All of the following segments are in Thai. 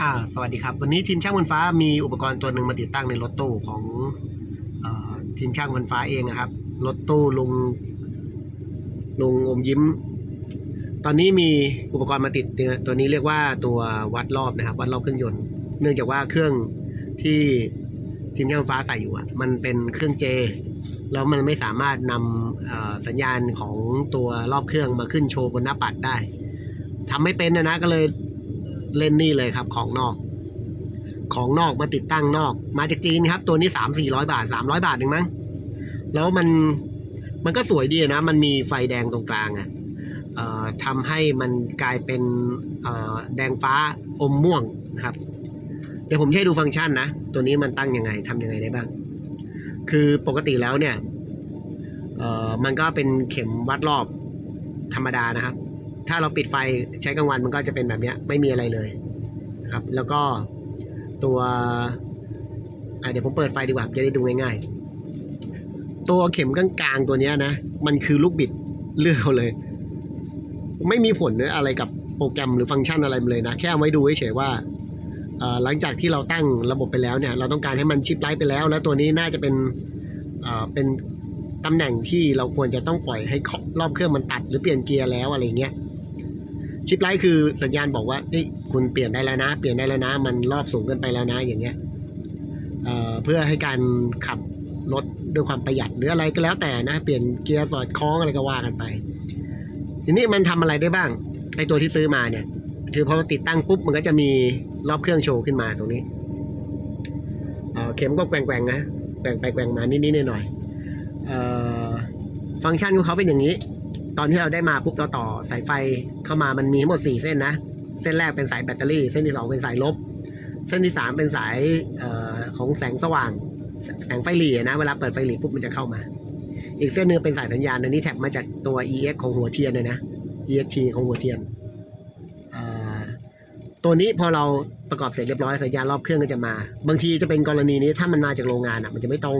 อ่าสวัสดีครับ วันนี้ทีมช่างบนฟ้ามีอุปกรณ์ตัวหนึ่งมาติดตั้งในรถตู้ของเออทีมช่างบนฟ้าเองนะครับรถตู้ลุงลุงอมยิ้ม ตอนนี้มีอุปกรณ์มาติดตัวนี้เรียกว่าตัววัดรอบนะครับ วัดรอบเครื่องยนต์ เนื่องจากว่าเครื่องที่ทีมช่างบนฟ้าใส่อยู่อะมันเป็นเครื่องเจแล้วมันไม่สามารถนำสัญญาณของตัวรอบเครื่องมาขึ้นโชว์บนหน้าปัดได้ทำไม่เป็นนะนะก็เลย เล่นนี่เลยครับของนอก ของนอกมาติดตั้งนอก มาจากจีนครับ ตัวนี้สามสี่ร้อยบาทสามร้อยบาทเองมั้งแล้วมันมันก็สวยดีนะ มันมีไฟแดงตรงกลางอะ่ะทำให้มันกลายเป็นอ่อแดงฟ้าอมม่วงนะครับ เดี๋ยวผมให้ดูฟังก์ชันนะ ตัวนี้มันตั้งยังไงทำยังไงได้บ้าง คือปกติแล้วเนี่ยอ่อมันก็เป็นเข็มวัดรอบธรรมดานะครับ ถ้าเราปิดไฟใช้กลางวันมันก็จะเป็นแบบนี้ไม่มีอะไรเลยครับ แล้วก็ตัวเดี๋ยวผมเปิดไฟดีกว่าจะได้ดูง่ายๆ ตัวเข็มกลางๆตัวนี้นะ มันคือลูกบิดเลือกเอาเลย ไม่มีผลอะไรกับโปรแกรมหรือฟังก์ชันอะไรเลยนะ แค่เอาไว้ดูเฉยๆว่าหลังจากที่เราตั้งระบบไปแล้วเนี่ย เราต้องการให้มันชิปไลท์ไปแล้ว แล้วตัวนี้น่าจะเป็นเอ่อเป็นตำแหน่งที่เราควรจะต้องปล่อยให้รอบเครื่องมันตัดหรือเปลี่ยนเกียร์แล้วอะไรเงี้ย ชิปไลท์คือสัญญาณบอกว่าเฮ้ยคุณเปลี่ยนได้แล้วนะ เปลี่ยนได้แล้วนะ มันรอบสูงเกินไปแล้วนะ อย่างเงี้ยเเพื่อให้การขับรถด้วยความประหยัดหรืออะไรก็แล้วแต่นะ เปลี่ยนเกียร์สอดคล้องอะไรก็ว่ากันไป ทีนี้มันทำอะไรได้บ้างไอตัวที่ซื้อมาเนี่ย คือพอติดตั้งปุ๊บมันก็จะมีรอบเครื่องโชว์ขึ้นมาตรงนี้เเข็มก็แกว่งๆนะแกว่งไปแกว่งมานิดๆหน่อยๆเอ่อฟังก์ชันของเขาเป็นอย่างนี้ ตอนที่เราได้มาปุ๊บเราต่อสายไฟเข้ามามันมีทั้งหมดสี่เส้นนะ เส้นแรกเป็นสายแบตเตอรี่ เส้นที่สองเป็นสายลบ เส้นที่สามเป็นสายออของแสงสว่าง แสงไฟหลีนะเวลาเปิดไฟหลีปุ๊บมันจะเข้ามา อีกเส้นนึงเป็นสายสัญญาณอันนี้แท็บมาจากตัว EX ของหัวเทียนเลยนะ EXT ของหัวเทียนตัวนี้พอเราประกอบเสร็จเรียบร้อยสัญญาณรอบเครื่องก็จะมา บางทีจะเป็นกรณีนี้ถ้ามันมาจากโรงงานอะ มันจะไม่ตรง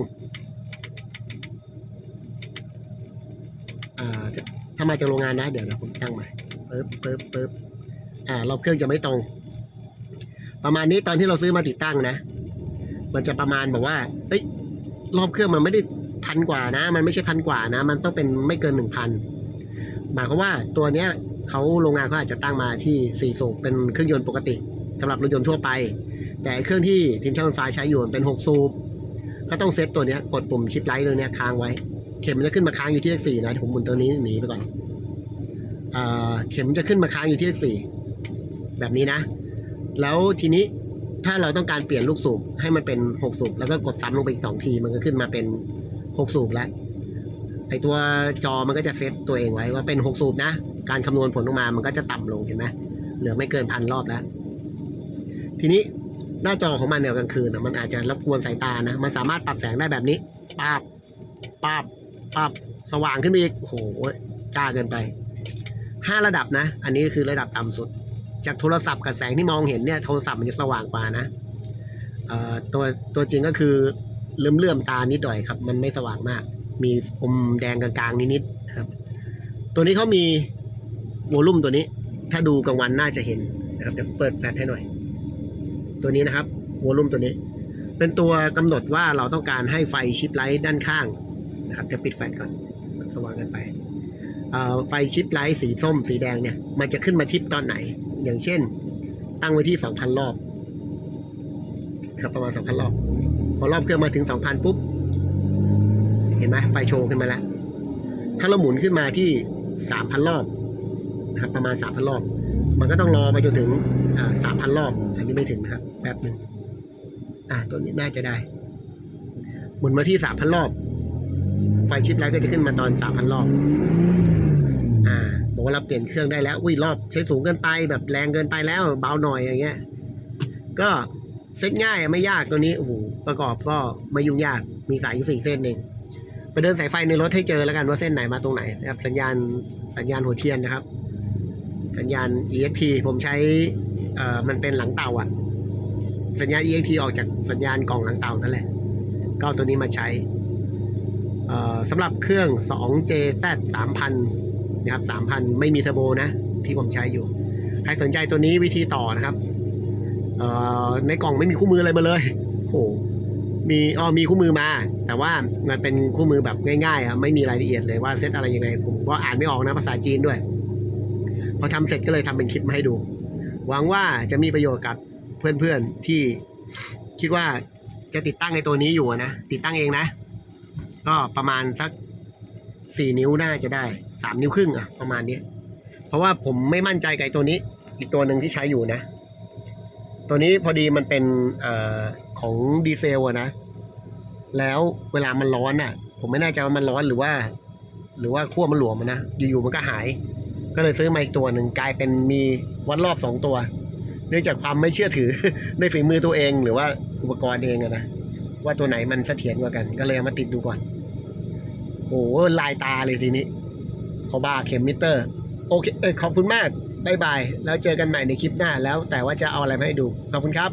อ่าจะ ถ้ามาจากโรงงานนะเดี๋ยวเดี๋ยวผมตั้งใหม่ปึ๊บปึ๊บปึ๊บอ่ารอบเครื่องจะไม่ตรง ประมาณนี้ตอนที่เราซื้อมาติดตั้งนะ มันจะประมาณบอกว่าเอ้ยรอบเครื่องมันไม่ได้พันกว่านะ มันไม่ใช่พันกว่านะ มันต้องเป็นไม่เกินหนึ่งพันหมายความว่าตัวเนี้ยเขาโรงงานเขาอาจจะตั้งมาที่สี่สูบเป็นเครื่องยนต์ปกติสำหรับรถยนต์ทั่วไป แต่เครื่องที่ทีมช่างไฟฟ้าใช้อยู่มันเป็นหกสูบก็ต้องเซตตัวเนี้ยกดปุ่มชิปไลท์ตัวเนี้ยค้างไว้ ข็มมันจะขึ้นมาค้างอยู่ที่เลขสี่นะผมหมุนตัวนี้หนีไปก่อนอ่าเข็มจะขึ้นมาค้างอยู่ที่เลขสี่แบบนี้นะ แล้วทีนี้ถ้าเราต้องการเปลี่ยนลูกสูบให้มันเป็นหกสูบแล้วก็กดซ้ำลงไปอีกสองทีมันก็ขึ้นมาเป็นหกสูบแล้วไอตัวจอมันก็จะเซตตัวเองไว้ว่าเป็นหกสูบนะ การคำนวณผลออกมามันก็จะต่ำลงเห็นไหมเหลือไม่เกินพันรอบแล้ว ทีนี้หน้าจอของมันเนี่ยกลางคืนนะมันอาจจะรบกวนสายตานะ มันสามารถปรับแสงได้แบบนี้ป้าบปรับ ปรับสว่างขึ้นไปอีกโอ้โหจ้าเกินไปห้าระดับนะ อันนี้คือระดับต่ำสุด จากโทรศัพท์กับแสงที่มองเห็นเนี่ยโทรศัพท์มันจะสว่างกว่านะตัวตัวจริงก็คือเลื่อมเลื่อมตานิดหน่อยครับ มันไม่สว่างมาก มีอมแดงกลางๆนิดๆครับ ตัวนี้เขามีโวลูมตัวนี้ ถ้าดูกลางวันน่าจะเห็นนะครับเดี๋ยวเปิดแฟลชให้หน่อย ตัวนี้นะครับโวลูมตัวนี้ เป็นตัวกำหนดว่าเราต้องการให้ไฟชิปไลท์ด้านข้าง นะครับจะปิดแฟลชก่อนมันสว่างกันไปไฟชิปไลท์สีส้มสีแดงเนี่ย มันจะขึ้นมาทิปตอนไหน อย่างเช่น ตั้งไว้ที่2,000รอบครับประมาณ2,000รอบ พอรอบเครื่องมาถึง2,000ปุ๊บ เห็นไหมไฟโชว์ขึ้นมาแล้ว ถ้าเราหมุนขึ้นมาที่3,000รอบครับประมาณ3,000รอบ มันก็ต้องรอไปจนถึงอ่า3,000รอบ อันนี้ไม่ถึงนะครับแป๊บหนึ่งอ่าตัวนี้น่าจะได้ หมุนมาที่3,000รอบ ไฟชิปไลท์ก็จะขึ้นมาตอน3,000รอบ อ่า บอกว่าเราเปลี่ยนเครื่องได้แล้ว อุ้ยรอบใช้สูงเกินไปแบบแรงเกินไปแล้วเบาหน่อยอย่างเงี้ย ก็เซ็ตง่ายอะไม่ยากตัวนี้ โอ้โห ประกอบก็ไม่ยุ่งยาก มีสายอยู่สี่เส้นเอง ไปเดินสายไฟในรถให้เจอแล้วกันว่าเส้นไหนมาตรงไหนนะครับ สัญญาณสัญญาณหัวเทียนนะครับ สัญญาณ EXP ผมใช้เอ่อมันเป็นหลังเต่าอะสัญญาณ EXP ออกจากสัญญาณกล่องหลังเต่านั่นแหละ ก็เอาตัวนี้มาใช้เอ่อ สำหรับเครื่อง 2JZ 3000 นะครับ 3,000 ไม่มีเทอร์โบนะ ที่ผมใช้อยู่ ใครสนใจตัวนี้วิธีต่อนะครับในกล่องไม่มีคู่มืออะไรมาเลยโหมีอ๋อมีคู่มือมา แต่ว่ามันเป็นคู่มือแบบง่ายๆอะไม่มีรายละเอียดเลยว่าเซตอะไรยังไง ผมก็อ่านไม่ออกนะภาษาจีนด้วย พอทำเสร็จก็เลยทำเป็นคลิปมาให้ดู หวังว่าจะมีประโยชน์กับเพื่อนๆที่คิดว่าจะติดตั้งในตัวนี้อยู่นะ ติดตั้งเองนะ ก็ประมาณสักสี่นิ้วน่าจะได้สามนิ้วครึ่งอะประมาณนี้ เพราะว่าผมไม่มั่นใจกับไอ้ตัวนี้ อีกตัวหนึ่งที่ใช้อยู่นะ ตัวนี้พอดีมันเป็นอของดีเซลอะนะ แล้วเวลามันร้อนอะผมไม่แน่ใจว่ามันร้อนหรือว่า หรือว่าขั้วมันหลวมนะอยู่ๆมันก็หาย ก็เลยซื้อมาอีกตัวหนึ่งกลายเป็นมีวัดรอบสองตัว เนื่องจากความไม่เชื่อถือในฝีมือตัวเองหรือว่าอุปกรณ์เองอะนะว่าตัวไหนมันเสถียรกว่ากัน ก็เลยเอามาติดดูก่อน โหลายตาเลยทีนี้เขาบ้าเข็มมิเตอร์ โอเคเออขอบคุณมากบายบาย แล้วเจอกันใหม่ในคลิปหน้าแล้วแต่ว่าจะเอาอะไรมาให้ดู ขอบคุณครับ